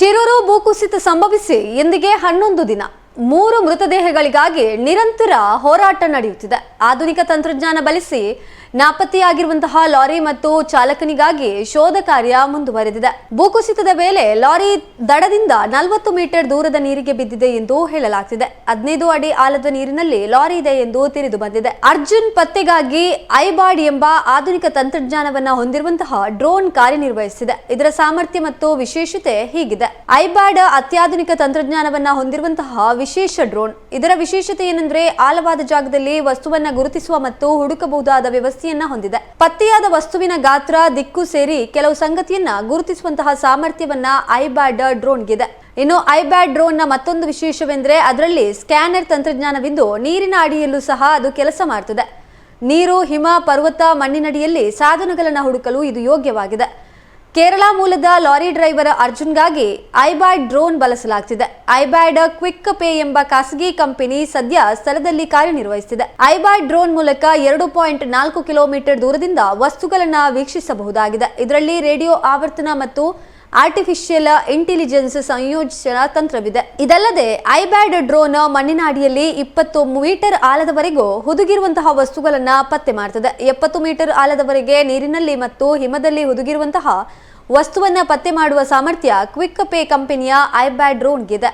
ಶಿರೂರು ಭೂಕುಸಿತ ಸಂಭವಿಸಿ ಇಂದಿಗೆ ಹನ್ನೊಂದು ದಿನ. ಮೂರು ಮೃತದೇಹಗಳಿಗಾಗಿ ನಿರಂತರ ಹೋರಾಟ ನಡೆಯುತ್ತಿದೆ. ಆಧುನಿಕ ತಂತ್ರಜ್ಞಾನ ಬಳಸಿ ನಾಪತ್ತೆಯಾಗಿರುವಂತಹ ಲಾರಿ ಮತ್ತು ಚಾಲಕನಿಗಾಗಿ ಶೋಧ ಕಾರ್ಯ ಮುಂದುವರೆದಿದೆ. ಭೂಕುಸಿತದ ವೇಳೆ ಲಾರಿ ದಡದಿಂದ ನಲವತ್ತು ಮೀಟರ್ ದೂರದ ನೀರಿಗೆ ಬಿದ್ದಿದೆ ಎಂದು ಹೇಳಲಾಗ್ತಿದೆ. ಹದಿನೈದು ಅಡಿ ಆಳದ ನೀರಿನಲ್ಲಿ ಲಾರಿ ಇದೆ ಎಂದು ತಿಳಿದು ಬಂದಿದೆ. ಅರ್ಜುನ್ ಪತ್ತೆಗಾಗಿ ಐಬಾಡ್ ಎಂಬ ಆಧುನಿಕ ತಂತ್ರಜ್ಞಾನವನ್ನ ಹೊಂದಿರುವಂತಹ ಡ್ರೋನ್ ಕಾರ್ಯನಿರ್ವಹಿಸಿದೆ ಇದರ ಸಾಮರ್ಥ್ಯ ಮತ್ತು ವಿಶೇಷತೆ ಹೀಗಿದೆ. ಐಬಾಡ್ ಅತ್ಯಾಧುನಿಕ ತಂತ್ರಜ್ಞಾನವನ್ನ ಹೊಂದಿರುವಂತಹ ವಿಶೇಷ ಡ್ರೋನ್. ಇದರ ವಿಶೇಷತೆ ಏನೆಂದ್ರೆ ಆಳವಾದ ಜಾಗದಲ್ಲಿ ವಸ್ತುವನ್ನ ಗುರುತಿಸುವ ಮತ್ತು ಹುಡುಕಬಹುದಾದ ವ್ಯವಸ್ಥೆಯನ್ನ ಹೊಂದಿದೆ. ಪತ್ತೆಯಾದ ವಸ್ತುವಿನ ಗಾತ್ರ, ದಿಕ್ಕು ಸೇರಿ ಕೆಲವು ಸಂಗತಿಯನ್ನ ಗುರುತಿಸುವಂತಹ ಸಾಮರ್ಥ್ಯವನ್ನ ಐಬ್ಯಾಡ್ ಡ್ರೋನ್ಗಿದೆ. ಇನ್ನು ಐಬ್ಯಾಡ್ನ ಮತ್ತೊಂದು ವಿಶೇಷವೆಂದರೆ ಅದರಲ್ಲಿ ಸ್ಕ್ಯಾನರ್ ತಂತ್ರಜ್ಞಾನವಿದ್ದು ನೀರಿನ ಅಡಿಯಲ್ಲೂ ಸಹ ಅದು ಕೆಲಸ ಮಾಡ್ತದೆ. ನೀರು, ಹಿಮ, ಪರ್ವತ, ಮಣ್ಣಿನಡಿಯಲ್ಲಿ ಸಾಧನಗಳನ್ನು ಹುಡುಕಲು ಇದು ಯೋಗ್ಯವಾಗಿದೆ. ಕೇರಳ ಮೂಲದ ಲಾರಿ ಡ್ರೈವರ್ ಅರ್ಜುನ್ಗಾಗಿ ಐಬ್ಯಾಡ್ ಡ್ರೋನ್ ಬಳಸಲಾಗ್ತಿದೆ. ಐಬ್ಯಾಡ್ ಕ್ವಿಕ್ ಪೇ ಎಂಬ ಖಾಸಗಿ ಕಂಪನಿ ಸದ್ಯ ಸ್ಥಳದಲ್ಲಿ ಕಾರ್ಯನಿರ್ವಹಿಸುತ್ತಿದೆ. ಐಬ್ಯಾಡ್ ಡ್ರೋನ್ ಮೂಲಕ ಎರಡು ಪಾಯಿಂಟ್ ನಾಲ್ಕು ಕಿಲೋಮೀಟರ್ ದೂರದಿಂದ ವಸ್ತುಗಳನ್ನು ವೀಕ್ಷಿಸಬಹುದಾಗಿದೆ. ಇದರಲ್ಲಿ ರೇಡಿಯೋ ಆವರ್ತನ ಮತ್ತು ಆರ್ಟಿಫಿಷಿಯಲ್ ಇಂಟೆಲಿಜೆನ್ಸ್ ಸಂಯೋಜಿಸಿದ ತಂತ್ರವಿದೆ. ಇದಲ್ಲದೆ ಐಬ್ಯಾಡ್ ಡ್ರೋನ್ ಮಣ್ಣಿನ ಅಡಿಯಲ್ಲಿ ಇಪ್ಪತ್ತು ಮೀಟರ್ ಆಳದವರೆಗೂ ಹುದುಗಿರುವಂತಹ ವಸ್ತುಗಳನ್ನ ಪತ್ತೆ ಮಾಡ್ತದೆ. ಎಪ್ಪತ್ತು ಮೀಟರ್ ಆಳದವರೆಗೆ ನೀರಿನಲ್ಲಿ ಮತ್ತು ಹಿಮದಲ್ಲಿ ಹುದುಗಿರುವಂತಹ ವಸ್ತುವನ್ನ ಪತ್ತೆ ಮಾಡುವ ಸಾಮರ್ಥ್ಯ ಕ್ವಿಕ್ ಪೇ ಕಂಪನಿಯ ಐಬ್ಯಾಡ್ ಡ್ರೋನ್ಗಿದೆ